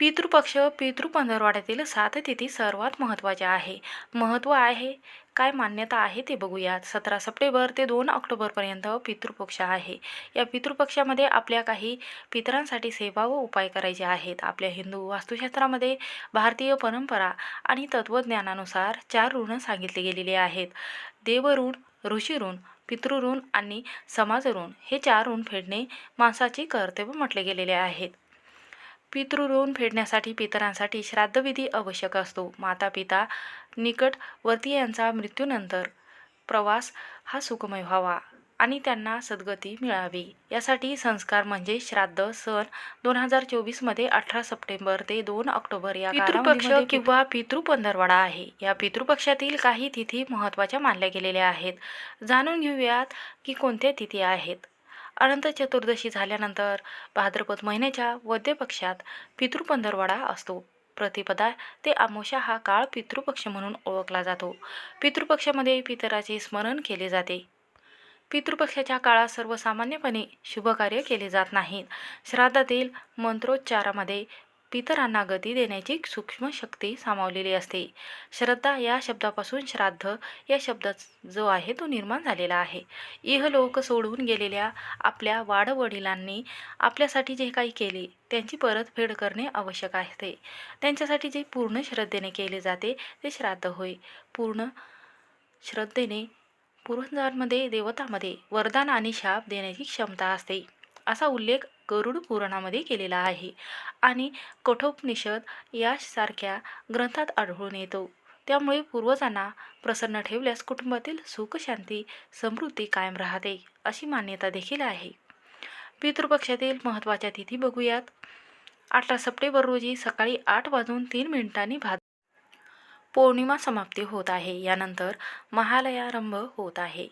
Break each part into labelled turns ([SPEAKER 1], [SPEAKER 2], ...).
[SPEAKER 1] पितृपक्ष पितृ पंधरवाड्यातील सात तिथी सर्वात महत्त्वाच्या आहे. महत्त्व आहे? काय मान्यता आहे ते बघूयात. सतरा सप्टेंबर ते दोन ऑक्टोबरपर्यंत पितृपक्ष आहे. या पितृपक्षामध्ये आपल्या काही पितरांसाठी सेवा व उपाय करायचे आहेत. आपल्या हिंदू वास्तुशास्त्रामध्ये भारतीय परंपरा आणि तत्त्वज्ञानानुसार चार ऋण सांगितले गेलेले आहेत. देवऋण ऋषीऋण पितृऋण आणि समाज ऋण हे चार ऋण फेडणे माणसाचे कर्तव्य म्हटले गेलेले आहेत. पितृऋण फेडण्यासाठी पितरांसाठी श्राद्धविधी आवश्यक असतो. माता पिता निकटवर्तीयांचा मृत्यूनंतर प्रवास हा सुखमय व्हावा आणि त्यांना सद्गती मिळावी. यासाठी संस्कार म्हणजे श्राद्ध सण दोन हजार चोवीसमध्ये अठरा सप्टेंबर ते दोन ऑक्टोबर या पितृपक्ष किंवा पितृपंधरवाडा आहे. या पितृपक्षातील काही तिथी महत्त्वाच्या मानल्या गेलेल्या आहेत. जाणून घेऊयात की कोणत्या तिथी आहेत. अनंत चतुर्दशी झाल्यानंतर भाद्रपद महिन्याच्या वद्यपक्षात पितृपंधरवाडा असतो. प्रतिपदा ते आमोशा हा काळ पितृपक्ष म्हणून ओळखला जातो. पितृपक्षामध्ये पितराचे स्मरण केले जाते. पितृपक्षाच्या काळात सर्वसामान्यपणे शुभकार्य केले जात नाहीत श्राद्धातील मंत्रोच्चारामध्ये पितरांना गती देण्याची सूक्ष्म शक्ती सामावलेली असते. श्रद्धा या शब्दापासून श्राद्ध या शब्दात जो आहे तो निर्माण झालेला आहे. इहलोक सोडून गेलेल्या आपल्या वाडवडिलांनी आपल्यासाठी जे काही केले त्यांची परतफेड करणे आवश्यक असते. त्यांच्यासाठी जे पूर्ण श्रद्धेने केले जाते ते श्राद्ध होय. पूर्ण श्रद्धेने पूर्वजांमध्ये देवतामध्ये वरदान आणि शाप देण्याची क्षमता असते. असा उल्लेख गरुड पुराणामध्ये केलेला आहे. आणि कठोपनिषद यासारख्या ग्रंथात आढळून येतो. त्यामुळे पूर्वजांना प्रसन्न ठेवल्यास कुटुंबातील सुख शांती समृद्धी कायम राहते अशी मान्यता देखील आहे. पितृपक्षातील महत्त्वाच्या तिथी बघूयात. अठरा सप्टेंबर रोजी सकाळी आठ वाजून तीन मिनिटांनी भाद पौर्णिमा समाप्ती होत आहे. यानंतर महालयारंभ होत आहे.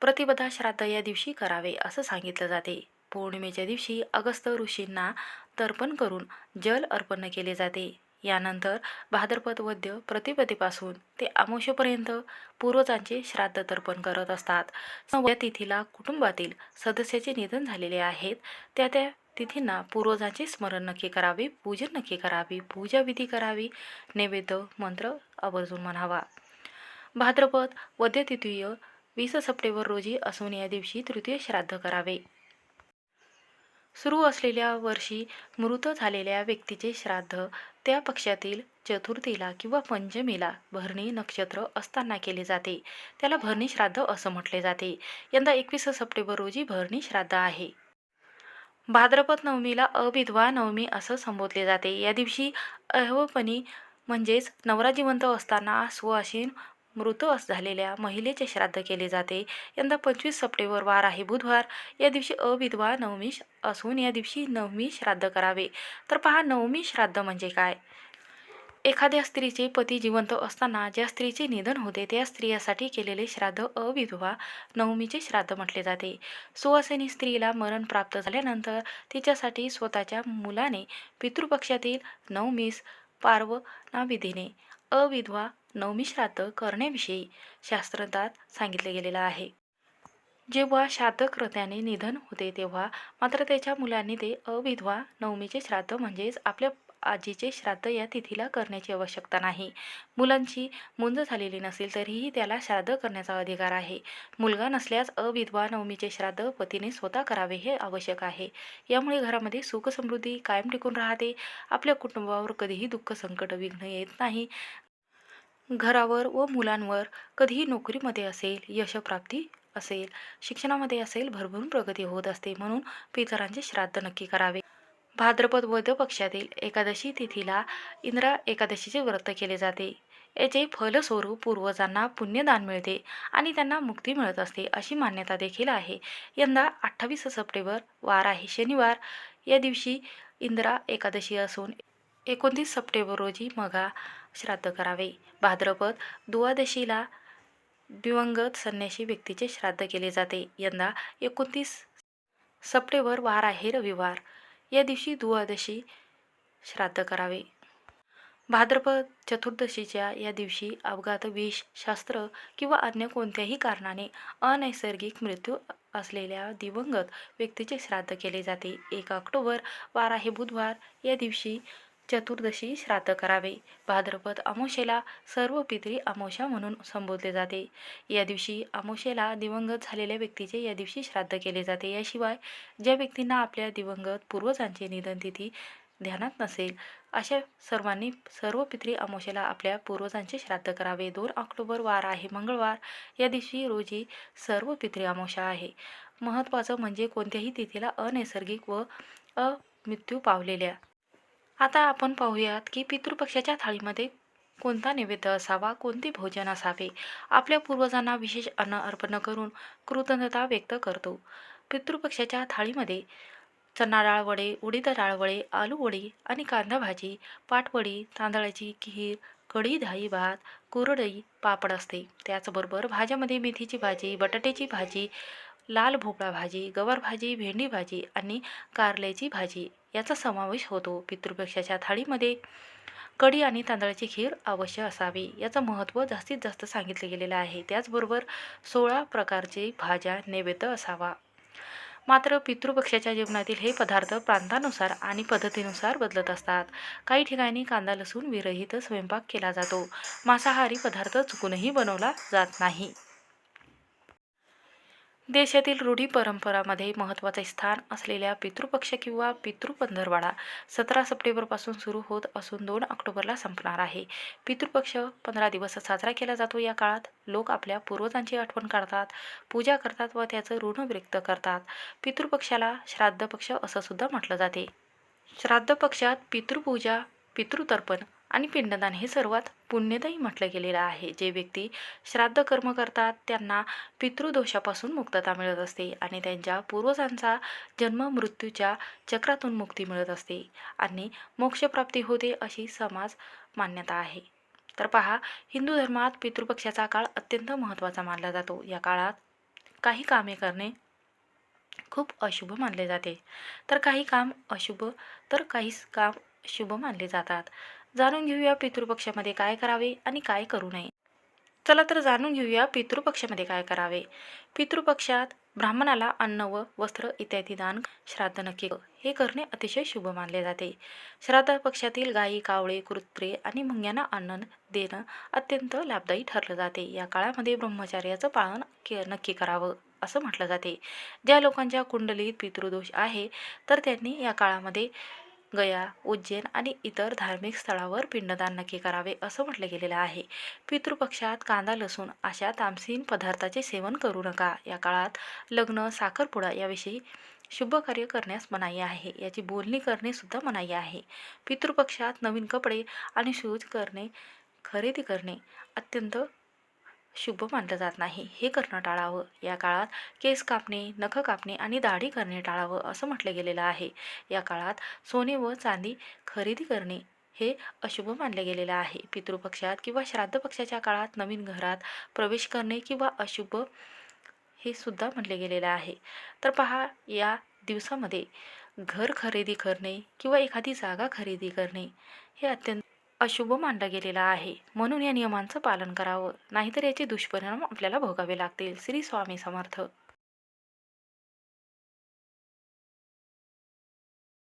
[SPEAKER 1] प्रतिपदा श्राद्ध या दिवशी करावे असं सांगितलं जाते. पौर्णिमेच्या दिवशी अगस्त ऋषींना तर्पण करून जल अर्पण केले जाते. यानंतर भाद्रपद वद्य प्रतिपदेपासून ते आमोशपर्यंत पूर्वजांचे श्राद्ध तर्पण करत असतात. या तिथीला कुटुंबातील सदस्याचे निधन झालेले आहेत. त्या त्या तिथींना पूर्वजांचे स्मरण नक्की करावे पूजन नक्की करावे पूजाविधी करावी नैवेद्य मंत्र आवर्जून म्हणावा. भाद्रपद वद्य तृतीय वीस सप्टेंबर रोजी असून या दिवशी तृतीय श्राद्ध करावे. सुरू असलेल्या वर्षी मृत झालेल्या व्यक्तीचे श्राद्ध त्या पक्षातील चतुर्थीला किंवा पंचमीला भरणी नक्षत्र असताना केले जाते. त्याला भरणी श्राद्ध असं म्हटले जाते. यंदा एकवीस सप्टेंबर रोजी भरणी श्राद्ध आहे. भाद्रपद नवमीला अविधवा नवमी असं संबोधले जाते. या दिवशी अहवपणी म्हणजेच नवरा जिवंत असताना सुवासीन मृत अस झालेल्या महिलेचे श्राद्ध केले जाते. यंदा पंचवीस सप्टेंबर वार आहे बुधवार. या दिवशी अविधवा नवमी असून या दिवशी नवमी श्राद्ध करावे. तर पहा नवमी श्राद्ध म्हणजे काय? एखाद्या स्त्रीचे पती जिवंत असताना ज्या स्त्रीचे निधन होते त्या स्त्रियासाठी केलेले श्राद्ध अविधवा नवमीचे श्राद्ध म्हटले जाते. सुवासिनी स्त्रीला मरण प्राप्त झाल्यानंतर तिच्यासाठी स्वतःच्या मुलाने पितृपक्षातील नवमीस पार्वनाविधीने अविधवा नवमी श्राद्ध करण्याविषयी शास्त्रतात सांगितले गेलेलं आहे. जेव्हा श्राद्धकर्त्याने निधन होते तेव्हा मात्र त्याच्या मुलांनी ते अविधवा नवमीचे श्राद्ध म्हणजेच आपल्या आजीचे श्राद्ध या तिथीला करण्याची आवश्यकता नाही. मुलांची मुंज झालेली नसेल तरीही त्याला श्राद्ध करण्याचा अधिकार आहे. मुलगा नसल्यास अविधवा नवमीचे श्राद्ध पतीने स्वतः करावे हे आवश्यक आहे. यामुळे घरामध्ये सुख समृद्धी कायम टिकून राहते. आपल्या कुटुंबावर कधीही दुःख संकट विघ्न येत नाही. घरावर व मुलांवर कधीही नोकरीमध्ये असेल यशप्राप्ती असेल शिक्षणामध्ये असेल भरभरून प्रगती होत असते म्हणून पितरांचे श्राद्ध नक्की करावे. भाद्रपद वध पक्षातील एकादशी तिथीला इंद्रा एकादशीचे व्रत केले जाते. याचे फलस्वरूप पूर्वजांना पुण्यदान मिळते आणि त्यांना मुक्ती मिळत असते अशी मान्यता देखील आहे. यंदा अठ्ठावीस सप्टेंबर वार आहे. शनिवार या दिवशी इंद्रा एकादशी असून एकोणतीस सप्टेंबर रोजी मघा श्राद्ध करावे. भाद्रपद द्वादशीला दिवंगत संन्याशी व्यक्तीचे श्राद्ध केले जाते. यंदा एकोणतीस सप्टेंबर वार आहे. रविवार या दिवशी द्वादशी श्राद्ध करावे. भाद्रपद चतुर्दशीच्या या दिवशी अपघात विष शास्त्र किंवा अन्य कोणत्याही कारणाने अनैसर्गिक मृत्यू असलेल्या दिवंगत व्यक्तीचे श्राद्ध केले जाते. एक ऑक्टोबर बारा हे बुधवार. या दिवशी चतुर्दशी श्राद्ध करावे. भाद्रपद अमोशेला सर्व पितरी अमोशा म्हणून संबोधले जाते. या दिवशी अमोशेला दिवंगत झालेल्या व्यक्तीचे या दिवशी श्राद्ध केले जाते. याशिवाय ज्या व्यक्तींना आपल्या दिवंगत पूर्वजांचे निधन तिथी ध्यानात नसेल अशा सर्वांनी सर्व पितरी अमोशेला आपल्या पूर्वजांचे श्राद्ध करावे. दोन ऑक्टोबर वार आहे. मंगळवार या दिवशी रोजी सर्व पितरी अमोशा आहे. महत्त्वाचं म्हणजे कोणत्याही तिथीला अनैसर्गिक व अमृत्यू पावलेल्या आता आपण पाहूयात की पितृपक्षाच्या थाळीमध्ये कोणता नैवेद्य असावा कोणते भोजन असावे? आपल्या पूर्वजांना विशेष अन्न अर्पण करून कृतज्ञता व्यक्त करतो. पितृपक्षाच्या थाळीमध्ये चणा डाळ वडे उडीद डाळ वडे आलू वडी आणि कांदा भाजी पाटवडी तांदळाची खीर कढी धाई भात कुरडई पापड असते. त्याचबरोबर भाज्यामध्ये मेथीची भाजी बटाट्याची भाजी लाल भोपळा भाजी गवार भाजी भेंडी भाजी आणि कारल्याची भाजी याचा समावेश होतो. पितृपक्षाच्या थाळीमध्ये कढी आणि तांदळाची खीर अवश्य असावी. याचं महत्त्व जास्तीत जास्त सांगितले गेलेलं आहे. त्याचबरोबर सोळा प्रकारचे भाज्या नैवेद्य असावा. मात्र पितृपक्षाच्या जेवणातील हे पदार्थ प्रांतानुसार आणि पद्धतीनुसार बदलत असतात. काही ठिकाणी कांदा लसूण विरहित स्वयंपाक केला जातो. मांसाहारी पदार्थ चुकूनही बनवला जात नाही. देशातील रूढी परंपरामध्ये महत्त्वाचे स्थान असलेल्या पितृपक्ष किंवा पितृपंधरवाडा सतरा सप्टेंबरपासून सुरू होत असून दोन ऑक्टोबरला संपणार आहे. पितृपक्ष पंधरा दिवस साजरा केला जातो या काळात. लोक आपल्या पूर्वजांची आठवण काढतात पूजा करतात व त्याचं ऋण व्यक्त करतात. पितृपक्षाला श्राद्ध पक्ष असं सुद्धा म्हटलं जाते. श्राद्ध पक्षात पितृपूजा पितृतर्पण आणि पिंडदान हे सर्वात पुण्यदायी म्हटलं गेलेलं आहे. जे व्यक्ती श्राद्ध कर्म करतात त्यांना पितृदोषापासून मुक्तता मिळत असते आणि त्यांच्या पूर्वजांचा जन्म मृत्यूच्या चक्रातून मुक्ती मिळत असते आणि मोक्षप्राप्ती होते अशी समाज मान्यता आहे. तर पहा हिंदू धर्मात पितृपक्षाचा काळ अत्यंत महत्त्वाचा मानला जातो. या काळात काही कामे करणे खूप अशुभ मानले जाते. तर काही काम अशुभ तर काही काम शुभ मानले जातात. जाणून घेऊया पितृपक्षामध्ये काय करावे आणि काय करू नये. चला तर जाणून घेऊया पितृपक्षामध्ये काय करावे. पितृपक्षात ब्राह्मणाला अन्न व वस्त्र इत्यादी दान श्राद्ध नक्की हे करणे अतिशय शुभ मानले जाते. श्राद्ध पक्षातील गायी कावळे कुत्रे आणि मुंग्यांना अन्न देणं अत्यंत लाभदायी ठरलं जाते. या काळामध्ये ब्रह्मचार्याचं पालन के नक्की करावं असं म्हटलं जाते. ज्या लोकांच्या कुंडलीत पितृदोष आहे तर त्यांनी या काळामध्ये गया उज्जैन आणि इतर धार्मिक स्थळावर पिंडदान नक्की करावे असं म्हटलं गेलेलं आहे. पितृपक्षात कांदा लसूण अशा तामसीन पदार्थाचे सेवन करू नका. या काळात लग्न साखरपुडा याविषयी शुभ कार्य करण्यास मनाई आहे. याची बोलणी करणे सुद्धा मनाई आहे. पितृपक्षात नवीन कपडे आणि शूज करणे खरेदी करणे अत्यंत शुभ मानलं जात नाही. हे करणं टाळावं. या काळात केस कापणे नख कापणे आणि दाढी करणे टाळावं असं म्हटलं गेलेलं आहे. या काळात सोने व चांदी खरेदी करणे हे अशुभ मानले गेलेलं आहे. पितृपक्षात किंवा श्राद्ध पक्षाच्या काळात नवीन घरात प्रवेश करणे किंवा अशुभ हे सुद्धा म्हटले गेलेलं आहे. तर पहा या दिवसामध्ये घर खरेदी करणे किंवा एखादी जागा खरेदी करणे हे अत्यंत अशुभ मानला गेलेला आहे. म्हणून या नियमांचं पालन करावं. नाहीतर याचे दुष्परिणाम आपल्याला भोगावे लागतील. श्री स्वामी समर्थ.